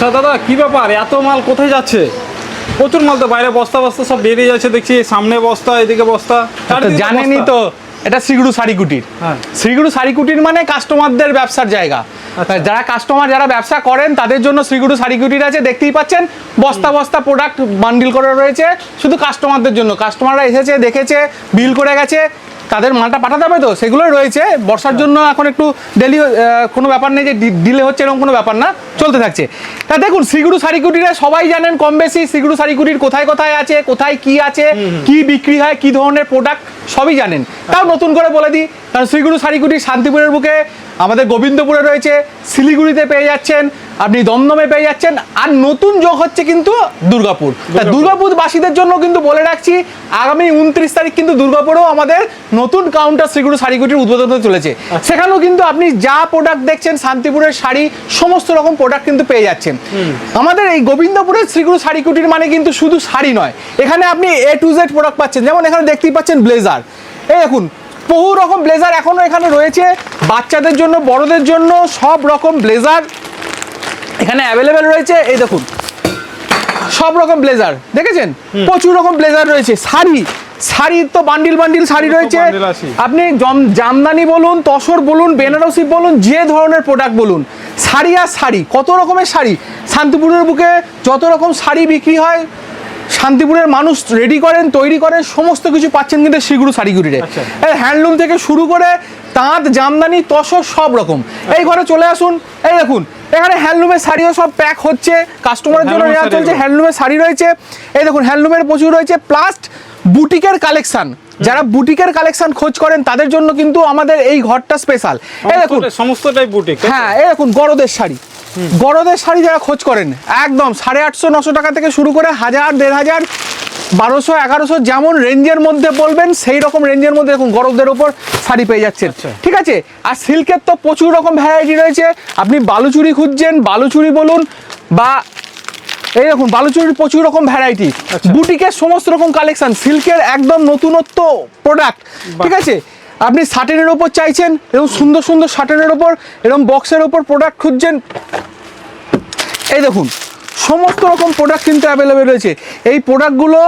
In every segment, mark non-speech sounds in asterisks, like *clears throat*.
আচ্ছা দাদা কি ব্যাপার? এত মাল কোথায় যাচ্ছে? প্রচুর মাল তো বাইরে বস্তা বস্তা সব বেরিয়ে যাচ্ছে দেখছি সামনে বস্তা এদিকে বস্তা। জানেনই তো এটা শ্রীগুরু শাড়ি কুটির হ্যাঁ। শ্রীগুরু শাড়ি কুটির মানে কাস্টমারদের ব্যবসার জায়গা। আচ্ছা। যারা কাস্টমার যারা ব্যবসা করেন তাদের জন্য শ্রীগুরু শাড়ি কুটির আছে দেখতেই পাচ্ছেন। বস্তা বস্তা প্রোডাক্ট বান্ডিল করে রয়েছে শুধু কাস্টমারদের জন্য। কাস্টমাররা এসেছে দেখেছে বিল করে গেছে তাদের মালটা পাঠাতে হবে তো? সেগুলোই রয়েছে। বর্ষার জন্য এখন একটু ডেলি কোনো ব্যাপার নেই যে ডিলে হচ্ছে এরকম কোনো ব্যাপার না চলতে থাকছে। তা দেখুন শ্রীগুরু শাড়ি কুটিরে সবাই জানেন কম বেশি শ্রীগুরু শাড়ি কুটির কোথায় কোথায় আছে কোথায় কি আছে কি বিক্রি হয় কি ধরনের প্রোডাক্ট সবই জানেন। তাও নতুন করে বলে দিই কারণ শ্রীগুরু শাড়ি কুটির শান্তিপুরের বুকে আমাদের গোবিন্দপুরে রয়েছে শিলিগুড়িতে পেয়ে যাচ্ছেন আপনি দমদমে পেয়ে যাচ্ছেন আর নতুন যোগ হচ্ছে কিন্তু দুর্গাপুর। তা দুর্গাপুর। বাসীদের জন্য কিন্তু বলে রাখছি আগামী উনত্রিশ তারিখ কিন্তু দুর্গাপুরেও আমাদের নতুন কাউন্টার শ্রীগুরু শাড়িগুটির উদ্বোধন হতে চলেছে। সেখানেও কিন্তু আপনি যা প্রোডাক্ট দেখছেন শান্তিপুরের শাড়ি সমস্ত রকম প্রোডাক্ট কিন্তু পেয়ে যাচ্ছেন। আমাদের এই গোবিন্দপুরের শ্রীগুরু শাড়িকুটির মানে কিন্তু শুধু শাড়ি নয় এখানে আপনি এ টু জেড প্রোডাক্ট পাচ্ছেন। যেমন এখানে দেখতেই পাচ্ছেন ব্লেজার এই দেখুন বহু রকম ব্লেজার এখনও এখানে রয়েছে। বাচ্চাদের জন্য বড়দের জন্য সব রকম ব্লেজার এখানে অ্যাভেলেবেল রয়েছে। এই দেখুন সব রকম ব্লেজার দেখেছেন? প্রচুর রকম ব্লেজার রয়েছে। শাড়ি শাড়ি তো বান্ডিল বান্ডিল শাড়ি রয়েছে। আপনি জম- জামদানি বলুন তসর বলুন বেনারসি বলুন যে ধরনের প্রোডাক্ট বলুন শাড়ি আর শাড়ি কত রকমের শাড়ি? শান্তিপুরের বুকে যত রকম শাড়ি বিক্রি হয় শান্তিপুরের মানুষ রেডি করেন তৈরি করেন সমস্ত কিছু পাচ্ছেন কিন্তু শ্রীগুরু শাড়িগুড়িরে আচ্ছা। হ্যান্ডলুম থেকে শুরু করে তাঁত জামদানি তসর সব রকম। এই ঘরে চলে আসুন। এই দেখুন এখানে হ্যান্ডলুমের শাড়িও সব প্যাক হচ্ছে। কাস্টমারের জন্য নেওয়া চলছে হ্যান্ডলুমের শাড়ি রয়েছে। এই দেখুন হ্যান্ডলুমের প্রচুর রয়েছে। প্লাস বুটিকের কালেকশন যারা বুটিকের কালেকশন খোঁজ করেন তাদের জন্য কিন্তু আমাদের এই ঘরটা স্পেশাল এই দেখুন। সমস্তটাই- বুটিক হ্যাঁ এই দেখুন গরদের শাড়ি। গরদের শাড়ি যারা খোঁজ করেন একদম সাড়ে আটশো নশো টাকা থেকে শুরু করে হাজার দেড় হাজার বারোশো এগারোশো যেমন রেঞ্জের মধ্যে বলবেন সেই রকম রেঞ্জের মধ্যে দেখুন গরদের ওপর শাড়ি পেয়ে যাচ্ছেন আচ্ছা। ঠিক আছে? আর সিল্কের তো প্রচুর রকম ভ্যারাইটি রয়েছে। আপনি বালুচুরি খুঁজছেন বালুচুরি বলুন বা এই দেখুন বালুচুরির প্রচুর রকম ভ্যারাইটি আচ্ছা। বুটিকের সমস্ত রকম কালেকশন সিল্কের একদম নতুনত্ব প্রোডাক্ট ঠিক আছে? আপনি শার্টেনের ওপর চাইছেন এরকম সুন্দর সুন্দর শার্টেনের ওপর এরকম বক্সের ওপর প্রোডাক্ট খুঁজছেন। এই দেখুন সমস্ত রকম প্রোডাক্ট কিন্তু অ্যাভেলেবেল রয়েছে। এই প্রোডাক্টগুলো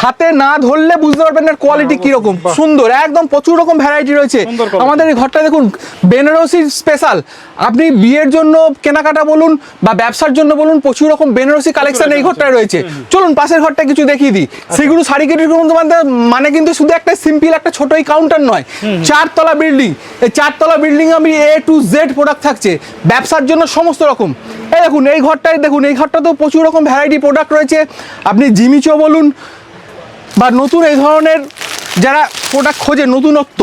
হাতে না ধরলে বুঝতে পারবেন না কোয়ালিটি কীরকম। সুন্দর একদম প্রচুর রকম ভ্যারাইটি রয়েছে। আমাদের এই ঘরটা দেখুন বেনারসি স্পেশাল আপনি বিয়ের জন্য কেনাকাটা বলুন বা ব্যবসার জন্য বলুন প্রচুর রকম বেনারসি কালেকশন এই ঘরটায় রয়েছে। চলুন পাশের ঘরটা কিছু দেখিয়ে দিই। সেগুলো শাড়ি কেটির মানে কিন্তু শুধু একটা সিম্পল একটা ছোটই কাউন্টার নয়। চারতলা বিল্ডিং এই চারতলা বিল্ডিং আমি এ টু জেড প্রোডাক্ট থাকছে। ব্যবসার জন্য সমস্ত রকম। এই দেখুন এই ঘরটাই দেখুন এই ঘরটা তো প্রচুর রকম ভ্যারাইটি প্রোডাক্ট রয়েছে। আপনি জিমিচো বলুন বা নতুন এই ধরনের যারা প্রোডাক্ট খোঁজে নতুনত্ব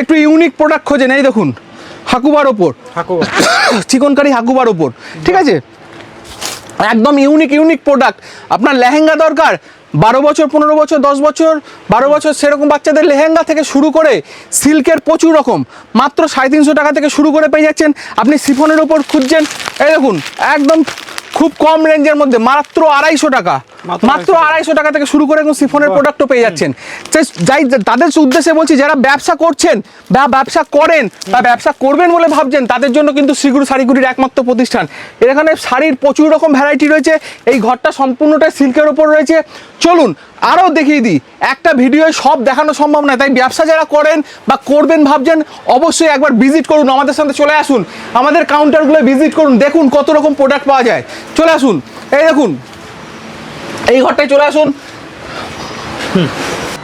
একটু ইউনিক প্রোডাক্ট খোঁজেন এই দেখুন হাকুবার ওপর। *coughs* চিকনকারি হাকুবার ওপর ঠিক আছে? একদম ইউনিক ইউনিক প্রোডাক্ট আপনার লেহেঙ্গা দরকার বারো বছর, পনেরো বছর, দশ বছর, বারো বছর সেরকম বাচ্চাদের লেহেঙ্গা থেকে শুরু করে সিল্কের প্রচুর রকম, মাত্র সাড়ে তিনশো টাকা থেকে শুরু করে পেয়ে যাচ্ছেন। আপনি সিফনের ওপর খুঁজছেন, এই দেখুন, একদম খুব কম রেঞ্জের মধ্যে মাত্র আড়াইশো টাকা। মাত্র আড়াইশো টাকা। থেকে শুরু করে এবং সিফনের প্রোডাক্টও পেয়ে যাচ্ছেন। যাই তাদের উদ্দেশ্যে বলছি যারা ব্যবসা করছেন বা ব্যবসা করেন বা ব্যবসা করবেন বলে ভাবছেন তাদের জন্য কিন্তু শ্রীগুরু শাড়িগুড়ির একমাত্র প্রতিষ্ঠান। এখানে শাড়ির প্রচুর রকম ভ্যারাইটি রয়েছে। এই ঘরটা সম্পূর্ণটাই সিল্কের ওপর রয়েছে। চলুন আরও দেখিয়ে দিই, একটা ভিডিও সব দেখানো সম্ভব নয়, তাই ব্যবসা যারা করেন বা করবেন ভাবছেন, অবশ্যই একবার ভিজিট করুন, আমাদের সাথে চলে আসুন, আমাদের কাউন্টারগুলো ভিজিট করুন, দেখুন কত রকম প্রোডাক্ট পাওয়া যায়। চলে আসুন, এই দেখুন, এই ঘরটায় চলে আসুন।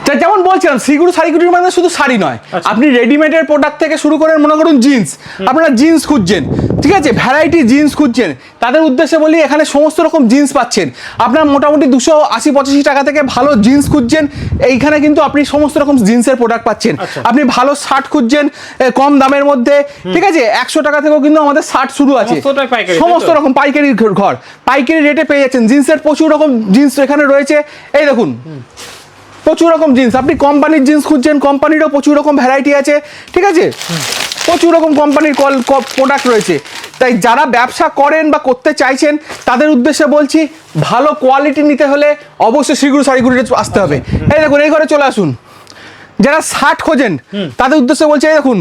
তা যেমন বলছিলাম সিগুরু শাড়িগুটির মানে শুধু শাড়ি নয়। আপনি রেডিমেডের প্রোডাক্ট থেকে শুরু করে মনে করুন জিন্স আপনারা জিন্স খুঁজছেন ঠিক আছে? ভ্যারাইটি জিন্স খুঁজছেন। তাদের উদ্দেশ্যে বলি এখানে সমস্ত রকম জিন্স পাচ্ছেন। আপনার মোটামুটি দুশো আশি পঁচাশি টাকা থেকে ভালো জিন্স খুঁজছেন। এইখানে কিন্তু আপনি সমস্ত রকম জিন্সের প্রোডাক্ট পাচ্ছেন। আচ্ছা। আপনি ভালো শার্ট খুঁজছেন কম দামের মধ্যে ঠিক আছে? একশো টাকা থেকেও কিন্তু আমাদের শার্ট শুরু আছে? সমস্ত রকম পাইকারি ঘর। পাইকারি রেটে পেয়ে যাচ্ছেন। জিন্সের প্রচুর রকম জিন্স এখানে রয়েছে। এই দেখুন প্রচুর রকম জিন্স আপনি কোম্পানির জিন্স খুঁজছেন কোম্পানিরও প্রচুর রকম ভ্যারাইটি আছে ঠিক আছে? প্রচুর রকম কোম্পানির কল প্রোডাক্ট রয়েছে। তাই যারা ব্যবসা করেন বা করতে চাইছেন তাদের উদ্দেশ্যে বলছি ভালো কোয়ালিটি নিতে হলে অবশ্যই শ্রীগুরু শাড়িগুড়িতে আসতে হবে। এই দেখুন এই ঘরে চলে আসুন। যারা শার্ট খোঁজেন তাদের উদ্দেশ্যে বলছে এই দেখুন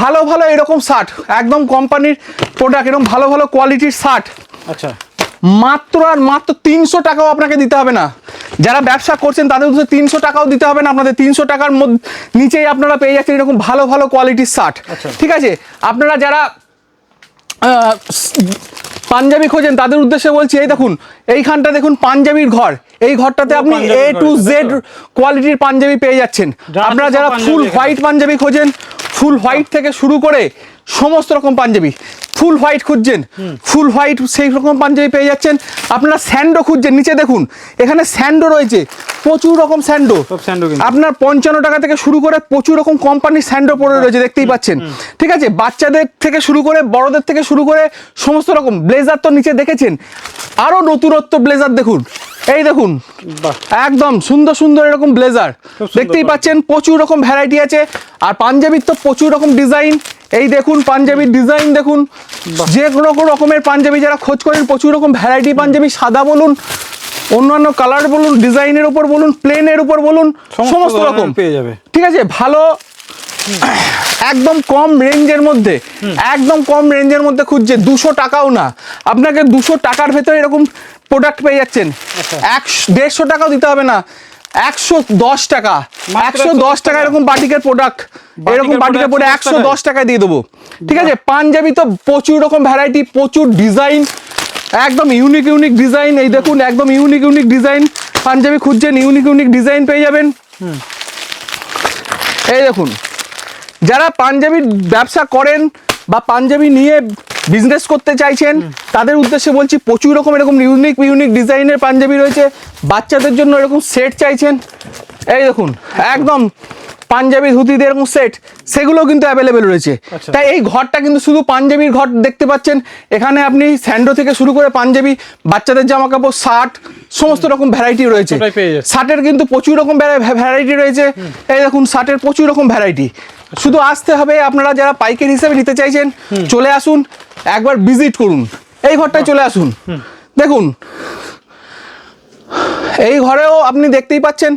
ভালো ভালো এরকম শার্ট একদম কোম্পানির প্রোডাক্ট এরকম ভালো ভালো কোয়ালিটির শার্ট আচ্ছা। মাত্র আর মাত্র তিনশো টাকাও আপনাকে দিতে হবে না। যারা ব্যবসা করছেন তাদের উদ্দেশ্যে তিনশো টাকাও দিতে হবে না আপনাদের তিনশো টাকার মধ্যে নিচেই আপনারা পেয়ে যাচ্ছেন এরকম ভালো ভালো কোয়ালিটির শার্ট আচ্ছা। ঠিক আছে? আপনারা যারা পাঞ্জাবি খোঁজেন তাদের উদ্দেশ্যে বলছি এই দেখুন এইখানটা দেখুন পাঞ্জাবির ঘর। এই ঘরটাতে আপনি এ টু জেড কোয়ালিটির পাঞ্জাবি পেয়ে যাচ্ছেন। আপনারা যারা ফুল হোয়াইট পাঞ্জাবি খোঁজেন ফুল হোয়াইট থেকে শুরু করে সমস্ত রকম পাঞ্জাবি। ফুল হোয়াইট খুঁজছেন। ফুল হোয়াইট সেই রকম পাঞ্জাবি পেয়ে যাচ্ছেন। আপনারা স্যান্ডো খুঁজছেন নিচে দেখুন। এখানে স্যান্ডো রয়েছে। প্রচুর রকম স্যান্ডো। স্যান্ডো আপনার পঞ্চান্ন টাকা থেকে শুরু করে প্রচুর রকম কোম্পানির স্যান্ডো পড়ে রয়েছে দেখতেই পাচ্ছেন। ঠিক আছে? বাচ্চাদের থেকে শুরু করে বড়দের থেকে শুরু করে সমস্ত রকম। ব্লেজার তো নিচে দেখেছেন। আরও নতুনত্ব ব্লেজার দেখুন। এই দেখুন। একদম সুন্দর সুন্দর এরকম ব্লেজার। দেখতেই পাচ্ছেন প্রচুর রকম ভ্যারাইটি আছে। আর পাঞ্জাবির তো প্রচুর রকম ডিজাইন এই দেখুন পাঞ্জাবির ডিজাইন দেখুন। যে কোনো রকমের পাঞ্জাবি যারা খোঁজ করেন প্রচুর রকম ভ্যারাইটি পাঞ্জাবি সাদা বলুন অন্যান্য কালার বলুন ডিজাইনের উপর বলুন প্লেনের উপর বলুন সমস্ত রকম। পেয়ে যাবে। ঠিক আছে? ভালো একদম কম রেঞ্জের মধ্যে একদম কম রেঞ্জের মধ্যে খুঁজছে দুশো টাকাও না। আপনাকে দুশো টাকার ভেতরে এরকম প্রোডাক্ট পেয়ে যাচ্ছেন। আচ্ছা। একশো দেড়শো টাকাও দিতে হবে না। একশো দশ টাকা। একশো দশ টাকা। এরকম বাটিকের প্রোডাক্ট এরকম বাটিকের বাটিকের পরে একশো দশ টাকায় দিয়ে দেবো। ঠিক আছে? পাঞ্জাবি তো প্রচুর রকম ভ্যারাইটি প্রচুর ডিজাইন একদম ইউনিক ইউনিক ডিজাইন এই দেখুন একদম ইউনিক ইউনিক ডিজাইন পাঞ্জাবি খুঁজছেন ইউনিক ইউনিক ডিজাইন পেয়ে যাবেন। এই দেখুন যারা পাঞ্জাবির ব্যবসা করেন বা পাঞ্জাবি নিয়ে বিজনেস করতে চাইছেন তাদের উদ্দেশ্যে বলছি প্রচুর রকম এরকম ইউনিক ইউনিক ডিজাইনের পাঞ্জাবি রয়েছে। বাচ্চাদের জন্য এরকম সেট চাইছেন। এই দেখুন একদম পাঞ্জাবি ধুতিদের এরকম সেট সেগুলো কিন্তু অ্যাভেলেবেল রয়েছে। আচ্ছা। তাই এই ঘরটা কিন্তু শুধু পাঞ্জাবির ঘর দেখতে পাচ্ছেন। এখানে আপনি স্যান্ডো থেকে শুরু করে পাঞ্জাবি বাচ্চাদের জামা কাপড় শার্ট সমস্ত রকম ভ্যারাইটি রয়েছে। শার্টের কিন্তু প্রচুর রকম ভ্যারাইটি রয়েছে। এই দেখুন শার্টের প্রচুর রকম ভ্যারাইটি। শুধু আসতে হবে আপনারা যারা পাইকারি হিসেবে নিতে চাইছেন চলে আসুন একবার ভিজিট করুন। এই ঘরটায় চলে আসুন। দেখুন এই ঘরেও আপনি দেখতেই পাচ্ছেন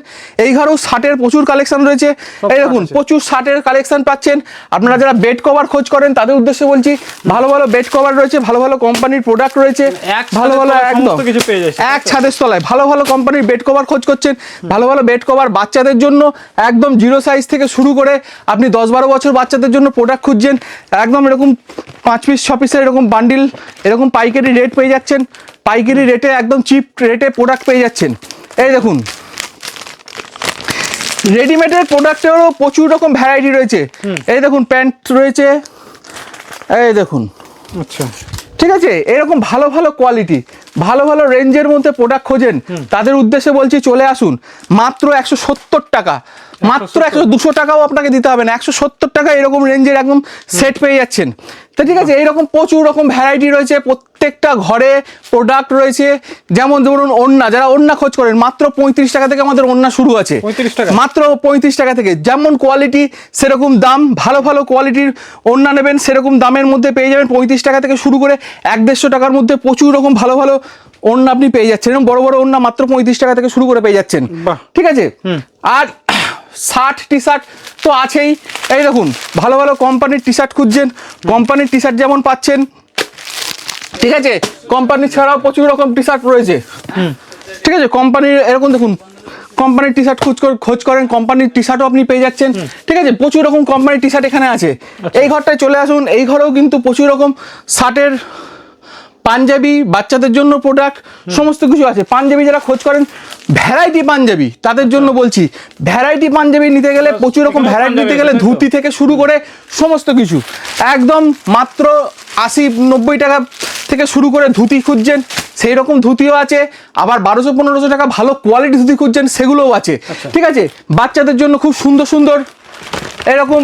এই ঘরেও শার্টের প্রচুর কালেকশন রয়েছে। এই দেখুন প্রচুর শার্টের কালেকশন পাচ্ছেন। আপনারা যারা বেড কভার খোঁজ করেন তাদের উদ্দেশ্যে বলছি ভালো ভালো বেড কভার রয়েছে ভালো ভালো কোম্পানির প্রোডাক্ট রয়েছে ভালো ভালো একদম কিছু পেয়ে যাচ্ছে, এক ছাদের তলায় ভালো ভালো কোম্পানির বেড কভার খোঁজ করছেন ভালো ভালো বেড কভার বাচ্চাদের জন্য একদম জিরো সাইজ থেকে শুরু করে আপনি দশ বারো বছর বাচ্চাদের জন্য প্রোডাক্ট খুঁজছেন একদম এরকম পাঁচ পিস ছ পিসের এরকম বান্ডিল এরকম পাইকারি রেট পেয়ে যাচ্ছেন। পাইকারি রেটে একদম চিপ রেটে প্রোডাক্ট পেয়ে যাচ্ছেন। এই দেখুন। রেডিমেডের প্রোডাক্টেরও প্রচুর রকম ভ্যারাইটি রয়েছে। এই দেখুন প্যান্ট রয়েছে। এই দেখুন। আচ্ছা। ঠিক আছে? এরকম ভালো ভালো কোয়ালিটি ভালো ভালো রেঞ্জের মধ্যে প্রোডাক্ট খোঁজেন। তাদের উদ্দেশ্যে বলছি চলে আসুন। মাত্র একশো সত্তর টাকা। মাত্র একশো দুশো টাকাও আপনাকে দিতে হবে না। একশো সত্তর টাকা এরকম রেঞ্জের একদম সেট পেয়ে যাচ্ছেন। তো ঠিক আছে এইরকম প্রচুর রকম ভ্যারাইটি রয়েছে প্রত্যেকটা ঘরে প্রোডাক্ট রয়েছে। যেমন ধরুন ওন্না যারা ওন্না খোঁজ করেন মাত্র পঁয়ত্রিশ টাকা থেকে আমাদের ওন্না শুরু আছে। 35 টাকা? মাত্র পঁয়ত্রিশ টাকা থেকে। যেমন কোয়ালিটি সেরকম দাম ভালো ভালো কোয়ালিটির ওড়না নেবেন সেরকম দামের মধ্যে পেয়ে যাবেন পঁয়ত্রিশ টাকা থেকে শুরু করে এক দেড়শো টাকার মধ্যে প্রচুর রকম ভালো ভালো ওড়না আপনি পেয়ে যাচ্ছেন। এবং বড় বড় ওড়না মাত্র পঁয়ত্রিশ টাকা থেকে শুরু করে পেয়ে যাচ্ছেন। ঠিক আছে? আর শার্ট টি শার্ট তো আছেই। এই দেখুন ভালো ভালো কোম্পানির টি শার্ট খুঁজছেন। কোম্পানির টি শার্ট যেমন পাচ্ছেন। ঠিক আছে কোম্পানি ছাড়াও প্রচুর রকম টি শার্ট রয়েছে। ঠিক আছে কোম্পানির এরকম দেখুন কোম্পানির টি শার্ট খোঁজ খোঁজ করেন কোম্পানির টি শার্টও আপনি পেয়ে যাচ্ছেন। ঠিক আছে প্রচুর রকম কোম্পানির টি শার্ট এখানে আছে। এই ঘরটায় চলে আসুন এই ঘরেও কিন্তু প্রচুর রকম শার্টের পাঞ্জাবি বাচ্চাদের জন্য প্রোডাক্ট সমস্ত কিছু আছে। পাঞ্জাবি যারা খোঁজ করেন ভ্যারাইটি পাঞ্জাবি তাদের জন্য বলছি ভ্যারাইটি পাঞ্জাবি নিতে গেলে প্রচুর রকম ভ্যারাইটি নিতে গেলে? ধুতি থেকে শুরু করে সমস্ত কিছু। একদম মাত্র আশি নব্বই টাকা থেকে শুরু করে ধুতি খুঁজছেন সেই রকম ধুতিও আছে আবার বারোশো পনেরোশো টাকা ভালো কোয়ালিটি ধুতি খুঁজছেন সেগুলোও আছে। ঠিক আছে? বাচ্চাদের জন্য খুব সুন্দর সুন্দর এরকম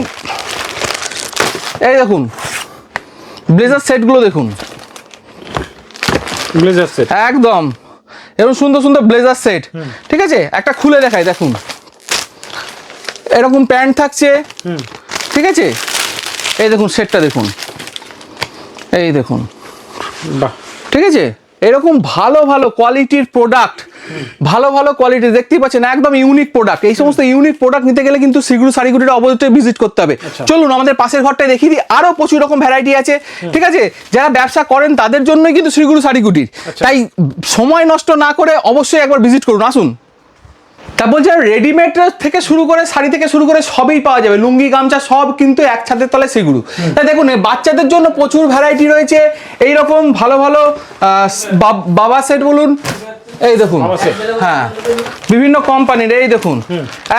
এই দেখুন ব্লেজার সেটগুলো দেখুন। ব্লেজার সেট একদম। এরকম সুন্দর সুন্দর ব্লেজার সেট ঠিক আছে? একটা খুলে দেখাই দেখুন। এরকম প্যান্ট থাকছে। ঠিক আছে? এই দেখুন সেটটা দেখুন। এই দেখুন। বাহ। ঠিক আছে? এরকম ভালো ভালো কোয়ালিটির প্রোডাক্ট ভালো ভালো কোয়ালিটি দেখতেই পাচ্ছেন একদম ইউনিক প্রোডাক্ট এই সমস্ত ইউনিক প্রোডাক্ট নিতে গেলে কিন্তু সিগুরু শাড়িগুড়িটা অবশ্যই ভিজিট করতে হবে। চলুন আমাদের পাশের ঘরটায় দেখিয়ে দিই আরও প্রচুর রকম ভ্যারাইটি আছে ঠিক আছে? যারা ব্যবসা করেন তাদের জন্যই কিন্তু শ্রীগুরু শাড়িগুটির তাই সময় নষ্ট না করে অবশ্যই একবার ভিজিট করুন আসুন। তা বলছে রেডিমেড থেকে শুরু করে শাড়ি থেকে শুরু করে সবই পাওয়া যাবে। লুঙ্গি গামছা সব কিন্তু এক ছাদের তলে সেগুলো তাই দেখুন বাচ্চাদের জন্য প্রচুর ভ্যারাইটি রয়েছে। এই রকম ভালো ভালো বাবা সেট বলুন। এই দেখুন হ্যাঁ বিভিন্ন কোম্পানির এই দেখুন।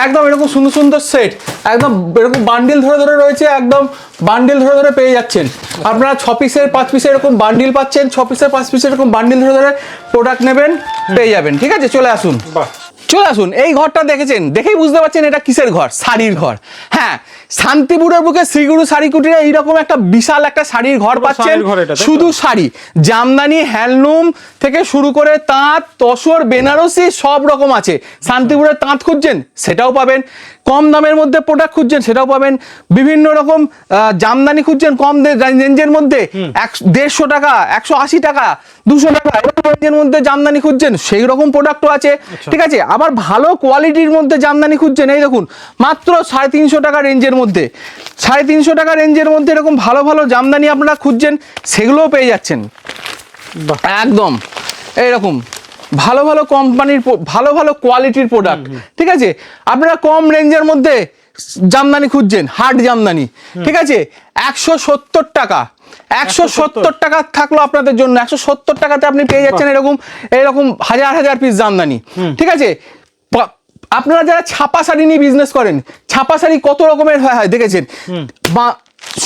একদম এরকম সুন্দর সুন্দর সেট একদম এরকম বান্ডিল ধরে ধরে রয়েছে একদম বান্ডিল ধরে ধরে পেয়ে যাচ্ছেন। আপনারা ছ পিসের পাঁচ পিসের এরকম বান্ডিল পাচ্ছেন ছ পিসের পাঁচ পিসের এরকম বান্ডিল ধরে ধরে প্রোডাক্ট নেবেন পেয়ে যাবেন। ঠিক আছে চলে আসুন। বাহ। চলে আসুন এই ঘরটা দেখেছেন? দেখেই বুঝতে পারছেন এটা কিসের ঘর? শাড়ির ঘর। হ্যাঁ শান্তিপুরের বুকে শ্রীগুরু শাড়ি কুটিরে এইরকম একটা বিশাল একটা শাড়ির ঘর পাচ্ছেন? শুধু শাড়ি। জামদানি হ্যান্ডলুম থেকে শুরু করে তাঁত তসর বেনারসি সব রকম আছে। শান্তিপুরের তাঁত খুঁজছেন সেটাও পাবেন। কম দামের মধ্যে প্রোডাক্ট খুঁজছেন সেটাও পাবেন। বিভিন্ন রকম জামদানি খুঁজছেন কম রেঞ্জের মধ্যে। এক দেড়শো টাকা একশো আশি টাকা দুশো টাকা এরকম রেঞ্জের মধ্যে জামদানি খুঁজছেন। সেই রকম প্রোডাক্টও আছে। ঠিক আছে? আবার ভালো কোয়ালিটির মধ্যে জামদানি খুঁজছেন। এই দেখুন মাত্র সাড়ে তিনশো টাকা রেঞ্জের মধ্যে। সাড়ে তিনশো টাকা রেঞ্জের মধ্যে এরকম ভালো ভালো জামদানি আপনারা খুঁজছেন সেগুলোও পেয়ে যাচ্ছেন। একদম। এইরকম ভালো ভালো কোম্পানির ভালো ভালো কোয়ালিটির প্রোডাক্ট ঠিক আছে? আপনারা কম রেঞ্জের মধ্যে জামদানি খুঁজছেন হার্ড জামদানি। ঠিক আছে? একশো সত্তর টাকা। একশো সত্তর টাকা থাকল আপনাদের জন্য। একশো সত্তর টাকাতে আপনি পেয়ে যাচ্ছেন এরকম এরকম হাজার হাজার পিস জামদানি। ঠিক আছে? আপনারা যারা ছাপা শাড়ি নিয়ে বিজনেস করেন ছাপা শাড়ি কত রকমের হয় হয় দেখেছেন? বা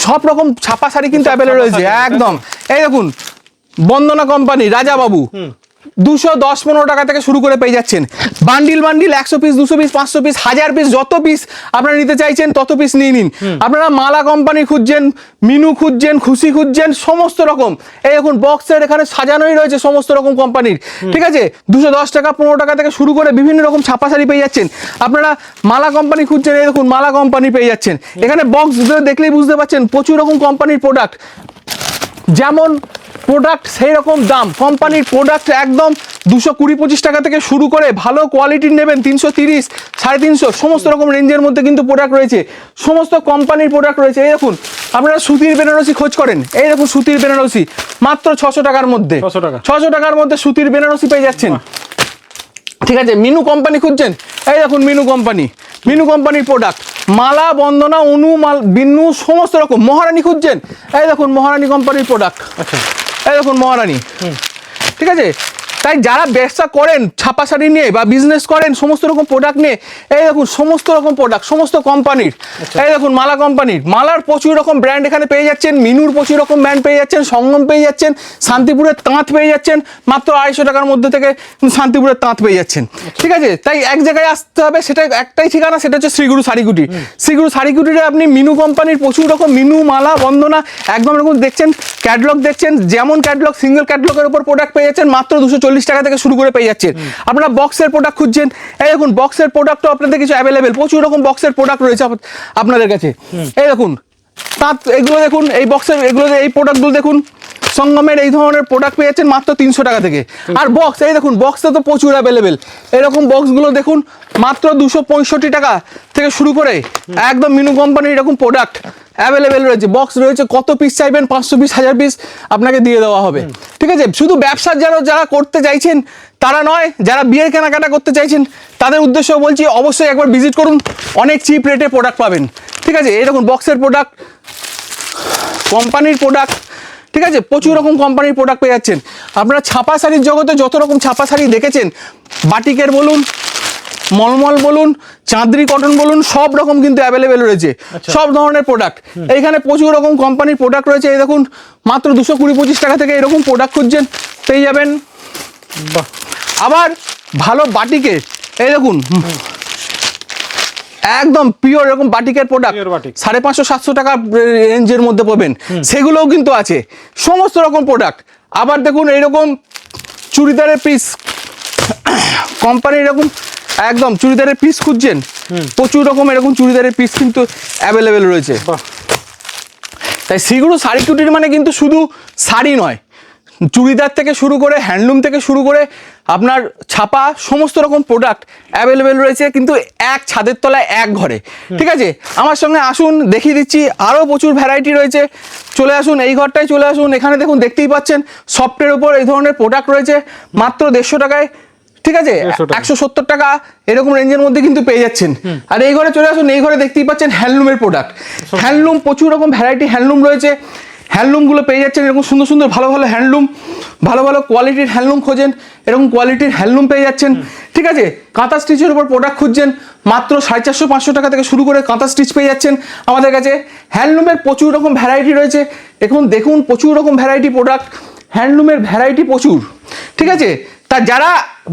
সব রকম ছাপা শাড়ি কিন্তু অ্যাভেলেবল রয়েছে একদম। এই দেখুন বন্দনা কোম্পানি রাজাবাবু। দুশো দশ পনেরো টাকা থেকে শুরু করে পেয়ে যাচ্ছেন। বান্ডিল বান্ডিল একশো পিস দুশো পিস পাঁচশো পিস হাজার পিস যত পিস আপনারা নিতে চাইছেন তত পিস নিয়ে নিন। আপনারা মালা কোম্পানি খুঁজছেন মিনু খুঁজছেন খুশি খুঁজছেন সমস্ত রকম। এই দেখুন বক্সের এখানে সাজানোই রয়েছে সমস্ত রকম কোম্পানির ঠিক আছে? দুশো দশ টাকা পনেরো টাকা থেকে শুরু করে বিভিন্ন রকম ছাপা শাড়ি পেয়ে যাচ্ছেন। আপনারা মালা কোম্পানি খুঁজছেন এই দেখুন মালা কোম্পানি পেয়ে যাচ্ছেন। এখানে বক্স দেখলেই বুঝতে পারছেন প্রচুর রকম কোম্পানির প্রোডাক্ট যেমন প্রোডাক্ট সেই রকম দাম। কোম্পানির প্রোডাক্ট একদম দুশো কুড়ি পঁচিশ টাকা থেকে শুরু করে ভালো কোয়ালিটির নেবেন তিনশো তিরিশ সাড়ে তিনশো সমস্ত রকম রেঞ্জের মধ্যে কিন্তু প্রোডাক্ট রয়েছে। সমস্ত কোম্পানির প্রোডাক্ট রয়েছে। এই দেখুন আপনারা সুতির বেনারসি খোঁজ করেন। এই দেখুন সুতির বেনারসি মাত্র ছশো টাকার মধ্যে। ছশো টাকা। ছশো টাকার মধ্যে সুতির বেনারসি পেয়ে যাচ্ছেন। ঠিক আছে মিনু কোম্পানি খুঁজছেন? এই দেখুন মিনু কোম্পানি মিনু কোম্পানির প্রোডাক্ট মালা বন্দনা অনু মাল বিন্নু সমস্ত রকম। মহারানী খুঁজছেন? এই দেখুন মহারানী কোম্পানির প্রোডাক্ট আচ্ছা। এই দেখুন মহারানী। ঠিক আছে? তাই যারা ব্যবসা করেন ছাপা শাড়ি নিয়ে বা বিজনেস করেন সমস্ত রকম প্রোডাক্ট নিয়ে এই দেখুন সমস্ত রকম প্রোডাক্ট সমস্ত কোম্পানির এই দেখুন মালা কোম্পানির মালার প্রচুর রকম ব্র্যান্ড এখানে পেয়ে যাচ্ছেন মিনুর প্রচুর রকম ব্র্যান্ড পেয়ে যাচ্ছেন সঙ্গম পেয়ে যাচ্ছেন শান্তিপুরের তাঁত পেয়ে যাচ্ছেন মাত্র আড়াইশো টাকার মধ্যে থেকে শান্তিপুরের তাঁত পেয়ে যাচ্ছেন। ঠিক আছে? তাই এক জায়গায় আসতে হবে সেটা একটাই ঠিকানা সেটা হচ্ছে শ্রীগুরু শাড়িগুটি শ্রীগুরু শাড়িগুটিতে আপনি মিনু কোম্পানির প্রচুর রকম মিনু মালা বন্দনা একদম এরকম দেখছেন ক্যাটলগ দেখছেন যেমন ক্যাটলগ সিঙ্গেল ক্যাটলগের উপর প্রোডাক্ট পেয়ে যাচ্ছেন মাত্র দুশো চল্লিশ টাকা থেকে শুরু করে পেয়ে যাচ্ছেন। আপনারা বক্সের প্রোডাক্ট খুঁজছেন। এই দেখুন বক্সের প্রোডাক্টও আপনাদের কিছু অ্যাভেলেবেল প্রচুর রকম বক্সের প্রোডাক্ট রয়েছে আপনাদের কাছে। এই দেখুন তাঁত এগুলো দেখুন এই বক্সের এগুলো এই প্রোডাক্টগুলো দেখুন। সঙ্গমের এই ধরনের প্রোডাক্ট পেয়েছেন মাত্র তিনশো টাকা থেকে। আর বক্স এই দেখুন বক্সে তো প্রচুর অ্যাভেলেবেল এরকম বক্সগুলো দেখুন, মাত্র দুশো পঁয়ষট্টি টাকা থেকে শুরু করে একদম মিনু কোম্পানির এরকম প্রোডাক্ট অ্যাভেলেবেল রয়েছে। বক্স রয়েছে, কত পিস চাইবেন? পাঁচশো পিস হাজার পিস আপনাকে দিয়ে দেওয়া হবে। ঠিক আছে? শুধু ব্যবসার যারা যারা করতে চাইছেন, তারা নয়, যারা বিয়ের কেনাকাটা করতে চাইছেন, তাদের উদ্দেশ্য বলছি, অবশ্যই একবার ভিজিট করুন। অনেক চিপ রেটে প্রোডাক্ট পাবেন। ঠিক আছে? দেখুন বক্সের প্রোডাক্ট কোম্পানির প্রোডাক্ট ঠিক আছে? প্রচুর রকম কোম্পানির প্রোডাক্ট পেয়ে যাচ্ছেন। আপনারা ছাপা শাড়ির জগতে যত রকম ছাপা শাড়ি দেখেছেন বাটিকের বলুন মলমল বলুন চাঁদরি কটন বলুন সব রকম কিন্তু অ্যাভেলেবেল রয়েছে। সব ধরনের প্রোডাক্ট এইখানে প্রচুর রকম কোম্পানির প্রোডাক্ট রয়েছে। এই দেখুন মাত্র দুশো কুড়ি পঁচিশ টাকা থেকে এরকম প্রোডাক্ট খুঁজছেন পেয়ে যাবেন। আবার ভালো বাটিকের এই দেখুন একদম পিওর এরকম বাটিকের প্রোডাক্ট। সাড়ে পাঁচশো সাতশো টাকা রেঞ্জের মধ্যে পাবেন। সেগুলোও কিন্তু আছে। সমস্ত রকম প্রোডাক্ট আবার দেখুন এইরকম চুড়িদারের পিস কোম্পানির এরকম একদম চুড়িদারের পিস খুঁজছেন। প্রচুর রকম এরকম চুড়িদারের পিস কিন্তু অ্যাভেলেবেল রয়েছে। তাই সিগুরু শাড়ি কুটির মানে কিন্তু শুধু শাড়ি নয়। চুড়িদার থেকে শুরু করে হ্যান্ডলুম থেকে শুরু করে আপনার ছাপা সমস্ত রকম প্রোডাক্ট অ্যাভেলেবেল রয়েছে কিন্তু এক ছাদের তলায় এক ঘরে। ঠিক আছে? আমার সঙ্গে আসুন দেখিয়ে দিচ্ছি আরও প্রচুর ভ্যারাইটি রয়েছে। চলে আসুন এই ঘরটায় চলে আসুন। এখানে দেখুন দেখতেই পাচ্ছেন সফটের উপর এই ধরনের প্রোডাক্ট রয়েছে মাত্র দেড়শো টাকায়। ঠিক আছে? একশো সত্তর টাকা এরকম রেঞ্জের মধ্যে কিন্তু পেয়ে যাচ্ছেন। আর এই ঘরে চলে আসুন এই ঘরে দেখতেই পাচ্ছেন হ্যান্ডলুমের প্রোডাক্ট হ্যান্ডলুম প্রচুর রকম ভ্যারাইটি হ্যান্ডলুম রয়েছে। হ্যান্ডলুমগুলো পেয়ে যাচ্ছেন এরকম সুন্দর সুন্দর ভালো ভালো হ্যান্ডলুম ভালো ভালো কোয়ালিটির হ্যান্ডলুম খোঁজেন এরকম কোয়ালিটির হ্যান্ডলুম পেয়ে যাচ্ছেন। ঠিক আছে? কাঁথা স্টিচের উপর প্রোডাক্ট খুঁজছেন মাত্র সাড়ে চারশো পাঁচশো টাকা থেকে শুরু করে কাঁথা স্টিচ পেয়ে যাচ্ছেন আমাদের কাছে। হ্যান্ডলুমের প্রচুর রকম ভ্যারাইটি রয়েছে। এখন দেখুন প্রচুর রকম ভ্যারাইটি প্রোডাক্ট হ্যান্ডলুমের ভ্যারাইটি প্রচুর। ঠিক আছে? তা যারা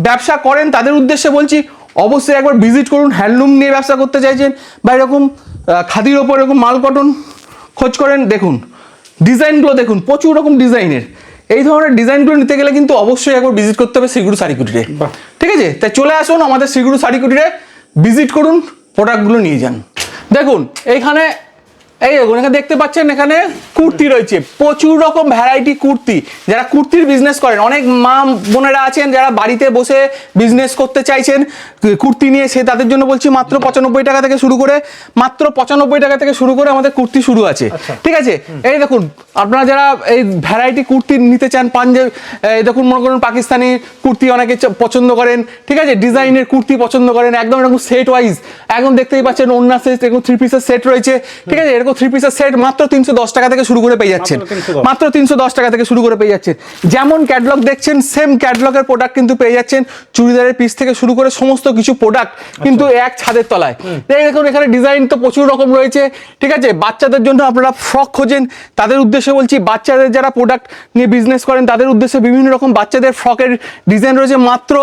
ব্যবসা করেন তাদের উদ্দেশ্যে বলছি অবশ্যই একবার ভিজিট করুন হ্যান্ডলুম নিয়ে ব্যবসা করতে চাইছেন বা এরকম খাদির ওপর এরকম মাল কটন খোঁজ করেন দেখুন। ডিজাইনগুলো দেখুন প্রচুর রকম ডিজাইনের। এই ধরনের ডিজাইনগুলো নিতে গেলে কিন্তু অবশ্যই একবার ভিজিট করতে হবে শ্রীগুরু শাড়ি কুটিরে ঠিক আছে? তাই চলে আসুন আমাদের শ্রীগুরু শাড়ি কুটিরে ভিজিট করুন প্রোডাক্টগুলো নিয়ে যান। দেখুন এইখানে এই দেখুন এখানে দেখতে পাচ্ছেন এখানে কুর্তি রয়েছে। প্রচুর রকম ভ্যারাইটি কুর্তি। যারা কুর্তির বিজনেস করেন অনেক মা বোনেরা আছেন যারা বাড়িতে বসে বিজনেস করতে চাইছেন। কুর্তি নিয়ে সে তাদের জন্য বলছি মাত্র পঁচানব্বই টাকা থেকে শুরু করে মাত্র পঁচানব্বই টাকা থেকে শুরু করে আমাদের কুর্তি শুরু আছে। ঠিক আছে? এই দেখুন আপনারা যারা এই ভ্যারাইটি কুর্তি নিতে চান পাঞ্জাব এই দেখুন মনে করুন পাকিস্তানি কুর্তি অনেকে পছন্দ করেন। ঠিক আছে? ডিজাইনের কুর্তি পছন্দ করেন। একদম এরকম সেট ওয়াইজ একদম দেখতেই পাচ্ছেন অন্য সেট এরকম থ্রি পিসের সেট রয়েছে। ঠিক আছে? এরকম থ্রি পিসের সেট মাত্র তিনশো দশ টাকা থেকে শুরু করে পেয়ে যাচ্ছেন। মাত্র তিনশো দশ টাকা থেকে শুরু করে পেয়ে যাচ্ছেন। যেমন ক্যাটলগ দেখছেন সেম ক্যাটলগের প্রোডাক্ট কিন্তু পেয়ে যাচ্ছেন। চুড়িদারের পিস থেকে শুরু করে সমস্ত কিছু প্রোডাক্ট কিন্তু এক ছাদের তলায়। দেখুন এখানে ডিজাইন তো প্রচুর রকম রয়েছে ঠিক আছে? বাচ্চাদের জন্য আপনারা ফ্রক খোঁজেন। তাদের উদ্দেশ্যে বলছি বাচ্চাদের যারা প্রোডাক্ট নিয়ে বিজনেস করেন তাদের উদ্দেশ্যে বিভিন্ন রকম বাচ্চাদের ফ্রকের ডিজাইন রয়েছে। মাত্র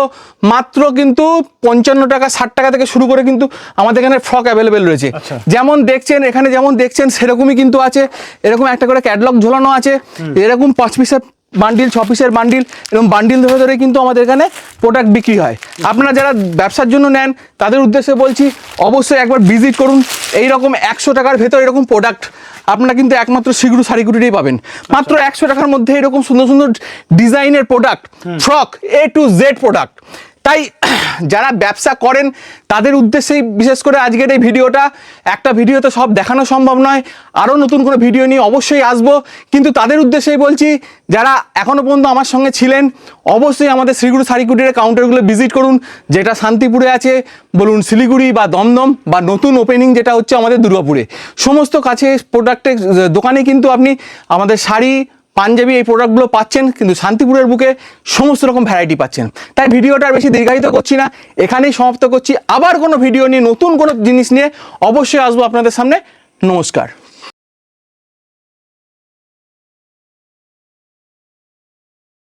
মাত্র কিন্তু পঞ্চান্ন টাকা ষাট টাকা থেকে শুরু করে কিন্তু আমাদের এখানে ফ্রক অ্যাভেলেবেল রয়েছে। আচ্ছা। যেমন দেখছেন এখানে যেমন দেখছেন সেরকমই কিন্তু আছে। এরকম একটা করে ক্যাটলগ ঝোলানো আছে। এরকম পাঁচ পিসের বান্ডিল ছ পিসের বান্ডিল এরকম বান্ডিল ধরে ধরে কিন্তু আমাদের এখানে প্রোডাক্ট বিক্রি হয়। আপনারা যারা ব্যবসার জন্য নেন তাদের উদ্দেশ্যে বলছি অবশ্যই একবার ভিজিট করুন। এই রকম একশো টাকার ভেতর এরকম প্রোডাক্ট আপনারা কিন্তু একমাত্র শিগুরু শাড়িগুটিতেই পাবেন। মাত্র একশো টাকার মধ্যে এরকম সুন্দর সুন্দর ডিজাইনের product frock A to Z product তাই *clears throat* যারা ব্যবসা করেন, তাদের উদ্দেশ্যেই বিশেষ করে আজকের এই ভিডিওটা। একটা ভিডিওতে সব দেখানো সম্ভব নয়, আরও নতুন কোনো ভিডিও নিয়ে অবশ্যই আসব। কিন্তু তাদের উদ্দেশ্যেই বলছি, যারা এখনও পর্যন্ত আমার সঙ্গে ছিলেন, অবশ্যই আমাদের শ্রীগুরু শাড়িকুটির কাউন্টারগুলো ভিজিট করুন, যেটা শান্তিপুরে আছে, বলুন শিলিগুড়ি বা দমদম বা নতুন ওপেনিং যেটা হচ্ছে আমাদের দুর্গাপুরে। সমস্ত কাছে প্রোডাক্টের দোকানে কিন্তু আপনি আমাদের শাড়ি পাঞ্জাবি এই প্রোডাক্টগুলো পাচ্ছেন, কিন্তু শান্তিপুরের বুকে সমস্ত রকম ভ্যারাইটি পাচ্ছেন। তাই ভিডিওটা আর বেশি দীর্ঘায়িত করছি না, এখানেই সমাপ্ত করছি। আবার কোনো ভিডিও নিয়ে, নতুন কোনো জিনিস নিয়ে অবশ্যই আসব আপনাদের সামনে। নমস্কার।